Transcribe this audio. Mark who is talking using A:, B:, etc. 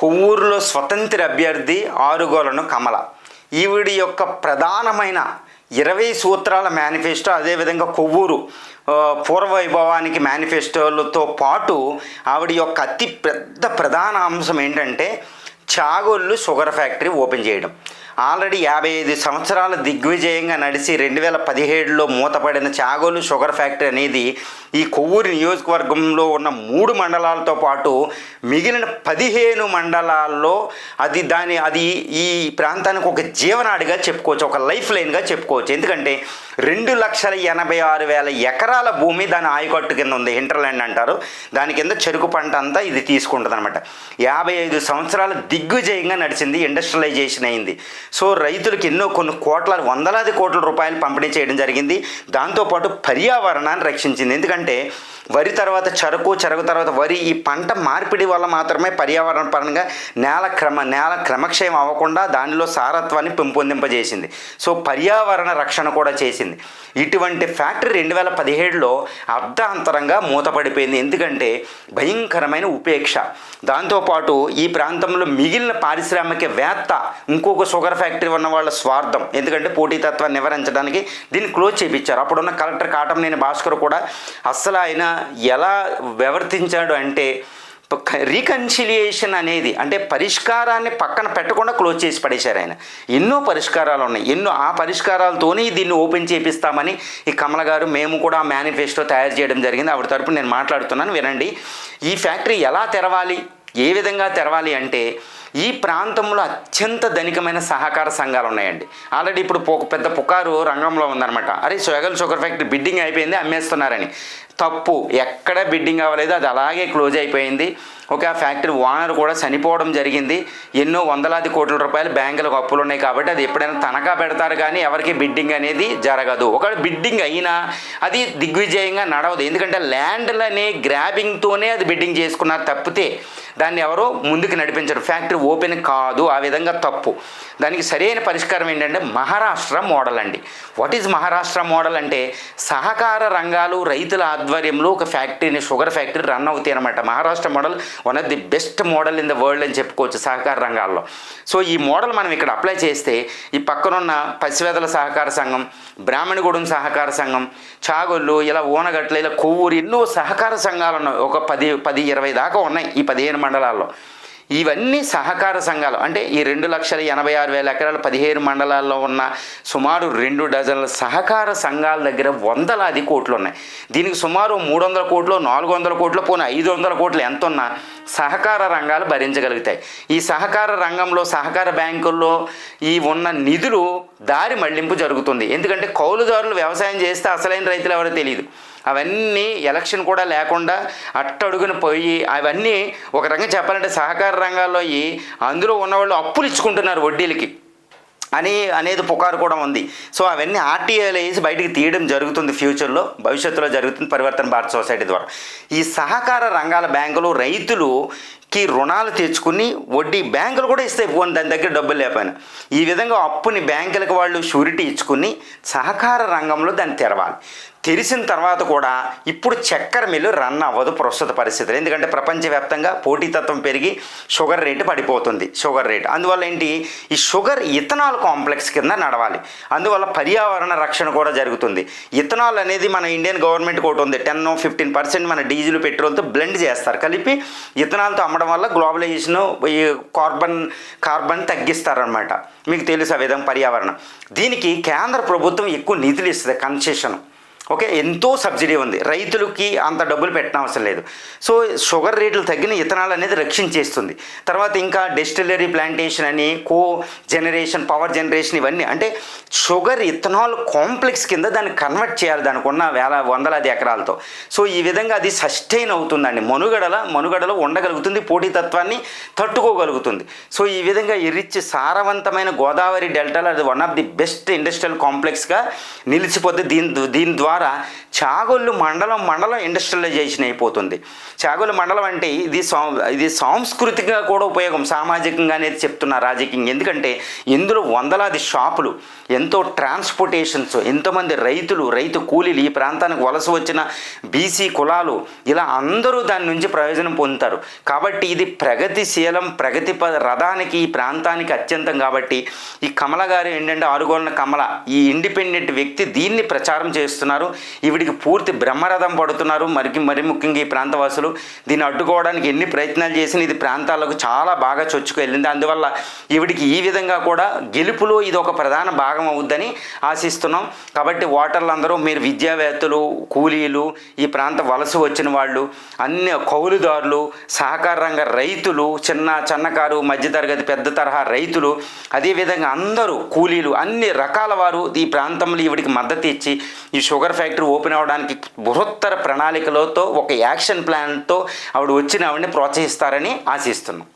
A: కొవ్వూరులో స్వతంత్ర అభ్యర్థి ఆరుగోలను కమల. ఈవిడి యొక్క ప్రధానమైన ఇరవై సూత్రాల మేనిఫెస్టో అదేవిధంగా కొవ్వూరు పూర్వవైభవానికి మేనిఫెస్టోలతో పాటు ఆవిడ యొక్క అతి పెద్ద ప్రధాన అంశం ఏంటంటే చాగోళ్ళు షుగర్ ఫ్యాక్టరీ ఓపెన్ చేయడం. ఆల్రెడీ యాభై ఐదు సంవత్సరాల దిగ్విజయంగా నడిచి రెండు వేల పదిహేడులో మూతపడిన చాగోలు షుగర్ ఫ్యాక్టరీ అనేది ఈ కొవ్వూరు నియోజకవర్గంలో ఉన్న మూడు మండలాలతో పాటు మిగిలిన పదిహేను మండలాల్లో అది దాని అది ఈ ప్రాంతానికి ఒక జీవనాడిగా చెప్పుకోవచ్చు ఒక లైఫ్ లైన్గా చెప్పుకోవచ్చు. ఎందుకంటే రెండు లక్షల ఎనభై ఆరు వేల ఎకరాల భూమి దాని ఆయకట్టు కింద ఉంది ఇంటర్లాండ్ అంటారు. దాని కింద చెరుకు పంట అంతా ఇది తీసుకుంటుంది అనమాట యాభై ఐదు సంవత్సరాల దిగ్విజయంగా నడిచింది ఇండస్ట్రియలైజేషన్ అయింది. సో రైతులకు ఎన్నో కొన్ని కోట్ల వందలాది కోట్ల రూపాయలు పంపిణీ చేయడం జరిగింది. దాంతోపాటు పర్యావరణాన్ని రక్షించింది. ఎందుకంటే వరి తర్వాత చెరకు చెరకు తర్వాత వరి ఈ పంట మార్పిడి వల్ల మాత్రమే పర్యావరణ పరంగా నేల క్రమ నేల క్రమక్షయం అవ్వకుండా దానిలో సారత్వాన్ని పెంపొందింపజేసింది. సో పర్యావరణ రక్షణ కూడా చేసింది. ఇటువంటి ఫ్యాక్టరీ రెండు వేల పదిహేడులో అర్ధాంతరంగా మూతపడిపోయింది. ఎందుకంటే భయంకరమైన ఉపేక్ష. దాంతోపాటు ఈ ప్రాంతంలో మిగిలిన పారిశ్రామికవేత్త ఇంకొక షుగర్ ఫ్యాక్టరీ ఉన్న వాళ్ళ స్వార్థం. ఎందుకంటే పోటీతత్వాన్ని నివారించడానికి దీన్ని క్లోజ్ చేయించారు అప్పుడున్న కలెక్టర్ కాటంనేని భాస్కర్ కూడా అస్సలు ఆయన ఎలా వ్యవర్తించాడు అంటే రీకన్సిలియేషన్ అనేది అంటే పరిష్కారాన్ని పక్కన పెట్టకుండా క్లోజ్ చేసి పడేశారు ఆయన. ఎన్నో పరిష్కారాలు ఉన్నాయి. ఎన్నో ఆ పరిష్కారాలతోనే దీన్ని ఓపెన్ చేపిస్తామని ఈ కమల గారు మేము కూడా ఆ మేనిఫెస్టో తయారు చేయడం జరిగింది. ఆవిడ తరపున నేను మాట్లాడుతున్నాను వినండి. ఈ ఫ్యాక్టరీ ఎలా తెరవాలి? ఏ విధంగా తెరవాలి అంటే ఈ ప్రాంతంలో అత్యంత ధనికమైన సహకార సంఘాలు ఉన్నాయండి. ఆల్రెడీ ఇప్పుడు పెద్ద పుకారు రంగంలో ఉందన్నమాట. అరే సోగల్ షుగర్ ఫ్యాక్టరీ బిడ్డింగ్ అయిపోయింది అమ్మేస్తున్నారని. తప్పు. ఎక్కడ బిడ్డింగ్ అవ్వలేదు అది అలాగే క్లోజ్ అయిపోయింది. ఒక ఆ ఫ్యాక్టరీ ఓనర్ కూడా చనిపోవడం జరిగింది. ఎన్నో వందలాది కోట్ల రూపాయలు బ్యాంకులకు అప్పులు ఉన్నాయి కాబట్టి అది ఎప్పుడైనా తనఖా పెడతారు కానీ ఎవరికి బిడ్డింగ్ అనేది జరగదు. ఒకవేళ బిడ్డింగ్ అయినా అది దిగ్విజయంగా నడవదు. ఎందుకంటే ల్యాండ్లనే గ్రాబింగ్తోనే అది బిడ్డింగ్ చేసుకున్నారు తప్పితే దాన్ని ఎవరో ముందుకు నడిపించరు. ఫ్యాక్టరీ ఓపెన్ కాదు. ఆ విధంగా తప్పు. దానికి సరైన పరిష్కారం ఏంటంటే మహారాష్ట్ర మోడల్ అండి. వాట్ ఈజ్ మహారాష్ట్ర మోడల్ అంటే సహకార రంగాలు రైతుల ఆధ్వర్యంలో ఒక ఫ్యాక్టరీని షుగర్ ఫ్యాక్టరీ రన్ అవుతాయి అనమాట Maharashtra model one of the best model in the world అని చెప్పుకోవచ్చు సహకార రంగాల్లో. సో ఈ మోడల్ మనం ఇక్కడ అప్లై చేస్తే ఈ పక్కనున్న పసివేదల సహకార సంఘం బ్రాహ్మణగూడెం సహకార సంఘం చాగొల్లు ఇలా ఓనగట్ల ఇలా కొవ్వూరు ఎన్నో సహకార సంఘాలు ఉన్నాయి ఒక పది పది ఇరవై దాకా ఉన్నాయి ఈ పదిహేను మండలాల్లో. ఇవన్నీ సహకార సంఘాలు. అంటే ఈ రెండు లక్షల ఎనభై ఆరు వేల ఎకరాల పదిహేను మండలాల్లో ఉన్న సుమారు రెండు డజన్ల సహకార సంఘాల దగ్గర వందలాది కోట్లు ఉన్నాయి. దీనికి సుమారు మూడు వందల కోట్లు నాలుగు వందల కోట్లు పోనీ ఐదు వందల కోట్లు ఎంత ఉన్నా సహకార రంగాలు భరించగలుగుతాయి. ఈ సహకార రంగంలో సహకార బ్యాంకుల్లో ఈ ఉన్న నిధులు దారి మళ్ళింపు జరుగుతుంది. ఎందుకంటే కౌలుదారులు వ్యవసాయం చేస్తే అసలైన రైతులు ఎవరో తెలియదు అవన్నీ ఎలక్షన్ కూడా లేకుండా అట్టడుగున పోయి అవన్నీ ఒక రకంగా చెప్పాలంటే సహకార రంగాల్లో ఈ అందులో ఉన్నవాళ్ళు అప్పులు ఇచ్చుకుంటున్నారు వడ్డీలకి. అని అనేది పుకారు కూడా ఉంది. సో అవన్నీ ఆర్టీఐలు వేసి బయటికి తీయడం జరుగుతుంది ఫ్యూచర్లో భవిష్యత్తులో జరుగుతుంది పరివర్తన భారత సొసైటీ ద్వారా. ఈ సహకార రంగాల బ్యాంకులు రైతులుకి రుణాలు తెచ్చుకుని వడ్డీ బ్యాంకులు కూడా ఇస్తాయి పోనీ దాని దగ్గర డబ్బులు లేకపోయినా. ఈ విధంగా అప్పుని బ్యాంకులకు వాళ్ళు షూరిటీ ఇచ్చుకుని సహకార రంగంలో దాన్ని తెరవాలి. తెలిసిన తర్వాత కూడా ఇప్పుడు చక్కెర మిల్లు రన్ అవ్వదు ప్రస్తుత పరిస్థితులు. ఎందుకంటే ప్రపంచవ్యాప్తంగా పోటీతత్వం పెరిగి షుగర్ రేటు పడిపోతుంది. Sugar rate. అందువల్ల ఏంటి? ఈ షుగర్ ఇథనాల్ కాంప్లెక్స్ కింద నడవాలి. అందువల్ల పర్యావరణ రక్షణ కూడా జరుగుతుంది. ఇథనాల్ అనేది మన ఇండియన్ గవర్నమెంట్ ఒకటి ఉంది. టెన్ ఫిఫ్టీన్ పర్సెంట్ మన డీజిల్ పెట్రోల్తో బ్లెండ్ చేస్తారు. కలిపి ఇథనాల్తో అమ్మడం వల్ల గ్లోబలైజేషన్ ఈ కార్బన్ కార్బన్ తగ్గిస్తారనమాట మీకు తెలుసు ఆ విధంగా పర్యావరణం. దీనికి కేంద్ర ప్రభుత్వం ఎక్కువ నిధులు ఇస్తుంది కన్సెషన్. ఓకే ఎంతో సబ్సిడీ ఉంది. రైతులకి అంత డబ్బులు పెట్టిన అవసరం లేదు. సో షుగర్ రేట్లు తగ్గిన ఇథనాల్ అనేది రక్షించేస్తుంది. తర్వాత ఇంకా డెస్టిలరీ ప్లాంటేషన్ అని కో జనరేషన్ పవర్ జనరేషన్ ఇవన్నీ. అంటే షుగర్ ఇథనాల్ కాంప్లెక్స్ కింద దాన్ని కన్వర్ట్ చేయాలి దానికి ఉన్న వేల వందలాది ఎకరాలతో. సో ఈ విధంగా అది సస్టైన్ అవుతుందండి. మనుగడల మనుగడలో ఉండగలుగుతుంది. పోటీతత్వాన్ని తట్టుకోగలుగుతుంది. సో ఈ విధంగా ఈ రిచ్ సారవంతమైన గోదావరి డెల్టాలో అది one of the best industrial కాంప్లెక్స్గా నిలిచిపోతే దీని దీని ద్వారా ద్వారా చాగొల్లు మండలం మండలం ఇండస్ట్రియలైజేషన్ అయిపోతుంది. చాగొల్లు మండలం అంటే ఇది సా ఇది సాంస్కృతికంగా కూడా ఉపయోగం సామాజికంగా అనేది చెప్తున్నా రాజకీయం. ఎందుకంటే ఇందులో వందలాది షాపులు ఎంతో ట్రాన్స్పోర్టేషన్స్ ఎంతోమంది రైతులు రైతు కూలీలు ఈ ప్రాంతానికి వలస వచ్చిన బీసీ కులాలు ఇలా అందరూ దాని నుంచి ప్రయోజనం పొందుతారు. కాబట్టి ఇది ప్రగతిశీలం ప్రగతి ప రథానికి ఈ ప్రాంతానికి అత్యంతం కాబట్టి ఈ కమల గారు ఏంటంటే ఆరుగోళ్ళ కమల ఈ ఇండిపెండెంట్ వ్యక్తి దీన్ని ప్రచారం చేస్తున్నారు. ఈవిడికి పూర్తి బ్రహ్మరథం పడుతున్నారు. మరికి మరి ముఖ్యంగా ఈ ప్రాంతవాసులు. దీన్ని అడ్డుకోవడానికి ఎన్ని ప్రయత్నాలు చేసినా ఇది ప్రాంతాలకు చాలా బాగా చొచ్చుకు వెళ్ళింది. అందువల్ల ఈవిడికి ఈ విధంగా కూడా గెలుపులో ఇది ఒక ప్రధాన భాగం అవుద్దని ఆశిస్తున్నాం. కాబట్టి ఓటర్లు అందరూ మీరు విద్యావేత్తలు కూలీలు ఈ ప్రాంత వలస వచ్చిన వాళ్ళు అన్ని కౌలుదారులు సహకార రంగ రైతులు చిన్న చిన్నకారు మధ్యతరగతి పెద్ద తరహా రైతులు అదేవిధంగా అందరూ కూలీలు అన్ని రకాల వారు ఈ ప్రాంతంలో ఈవిడికి మద్దతు ఇచ్చి ఈ షుగర్ ఫ్యాక్టరీ ఓపెన్ అవ్వడానికి బృహత్తర ప్రణాళికలతో ఒక యాక్షన్ ప్లాన్తో ఆవిడ వచ్చిన ఆవిడని ప్రోత్సహిస్తారని ఆశిస్తున్నాం.